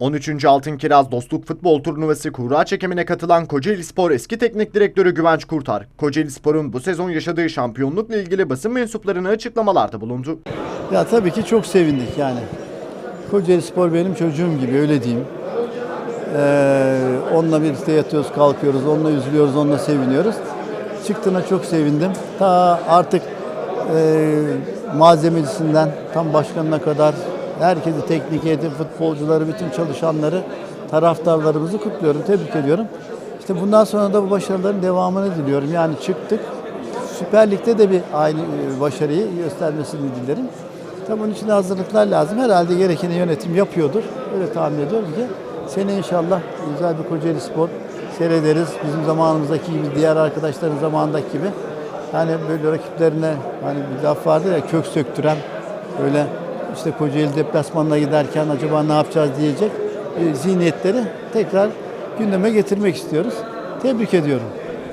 13. Altın Kiraz Dostluk Futbol Turnuvası kura çekimine katılan Kocaeli Spor eski teknik direktörü Güvenç Kurtar, Kocaeli Spor'un bu sezon yaşadığı şampiyonlukla ilgili basın mensuplarına açıklamalarda bulundu. Ya tabii ki çok sevindik yani. Kocaeli Spor benim çocuğum gibi öyle diyeyim. Ee, onunla birlikte yatıyoruz, kalkıyoruz, onunla üzülüyoruz, onunla seviniyoruz. Çıktığına çok sevindim. Ta artık e, malzemecisinden tam başkanına kadar herkesi, teknik heyeti, futbolcuları, bütün çalışanları, taraftarlarımızı kutluyorum, tebrik ediyorum. İşte bundan sonra da bu başarıların devamını diliyorum. Yani çıktık, Süper Lig'de de bir aynı e, başarıyı göstermesini dilerim. Tabii bunun için hazırlıklar lazım. Herhalde gerekeni yönetim yapıyordur. Öyle tahmin ediyorum ki sene inşallah güzel bir Kocaeli Spor seyrederiz. Bizim zamanımızdaki gibi, diğer arkadaşların zamanındaki gibi. Hani böyle rakiplerine hani bir laf vardır ya kök söktüren böyle işte Kocaeli deplasmanına giderken acaba ne yapacağız diyecek e, zihniyetleri tekrar gündeme getirmek istiyoruz. Tebrik ediyorum.